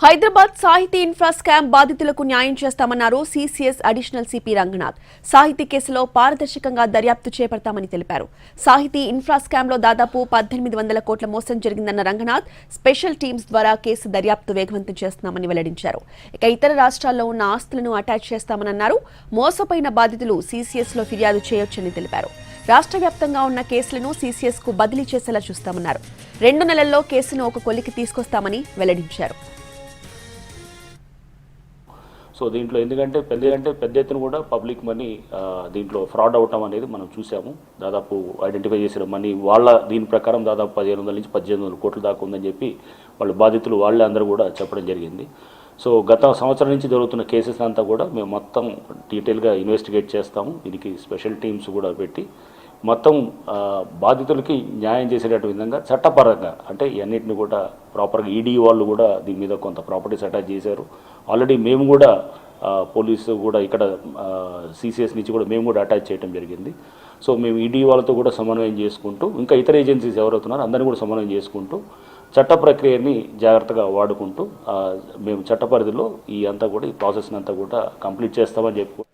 హైదరాబాద్ సాహితీ infra scam బాధితులకు న్యాయం చేస్తామన్నారు సీసీఎస్ అడిషనల్ సిపి రంగనాథ్. సాహితీ కేసులో పారదర్శకంగా దర్యాప్తు చేపడతామని తెలిపారు. సాహితీ ఇన్ఫ్రా స్కామ్లో దాదాపు పద్దెనిమిది వందల కోట్ల మోసం జరిగిందన్న రంగనాథ్ స్పెషల్ టీమ్స్ ద్వారా కేసు దర్యాప్తు వేగవంతం చేస్తున్నామని వెల్లడించారు. ఇక ఇతర రాష్ట్రాల్లో ఉన్న ఆస్తులను అటాచ్ చేస్తామన్నారు మోసపోయిన బాధితులు సీసీఎస్లో ఫిర్యాదు చేయొచ్చని తెలిపారు. రాష్ట్ర వ్యాప్తంగా ఉన్న కేసులను సీసీఎస్కు బదిలీ చేసేలా చూస్తామన్నారు. రెండు నెలల్లో కేసును ఒక కొలికి తీసుకొస్తామని వెల్లడించారు. సో దీంట్లో ఎందుకంటే పెద్ద అంటే పెద్ద ఎత్తున కూడా పబ్లిక్ మనీ దీంట్లో ఫ్రాడ్ అవటం అనేది మనం చూసాము. దాదాపు ఐడెంటిఫై చేసిన మనీ వాళ్ళ దీని ప్రకారం దాదాపు పదిహేను వందల నుంచి పద్దెనిమిది వందల కోట్ల దాకా ఉందని చెప్పి వాళ్ళు బాధితులు వాళ్ళే అందరూ కూడా చెప్పడం జరిగింది. సో గత సంవత్సరం నుంచి జరుగుతున్న కేసెస్ అంతా కూడా మేము మొత్తం డీటెయిల్గా ఇన్వెస్టిగేట్ చేస్తాము. దీనికి స్పెషల్ టీమ్స్ కూడా పెట్టి మొత్తం బాధితులకి న్యాయం చేసేటట్టు విధంగా చట్టపరంగా అంటే ఇవన్నిటిని కూడా ప్రాపర్గా ఈడీ వాళ్ళు కూడా దీని మీద కొంత ప్రాపర్టీస్ అటాచ్ చేశారు. ఆల్రెడీ మేము కూడా పోలీసు కూడా ఇక్కడ సిసిఎస్ నుంచి కూడా మేము కూడా అటాచ్ చేయడం జరిగింది. సో మేము ఈడీ వాళ్ళతో కూడా సమన్వయం చేసుకుంటూ ఇంకా ఇతర ఏజెన్సీస్ ఎవరవుతున్నారో అందరినీ కూడా సమన్వయం చేసుకుంటూ చట్ట ప్రక్రియని జాగ్రత్తగా వాడుకుంటూ మేము చట్ట పరిధిలో ఈ అంతా కూడా ఈ ప్రాసెస్ని అంతా కూడా కంప్లీట్ చేస్తామని చెప్పు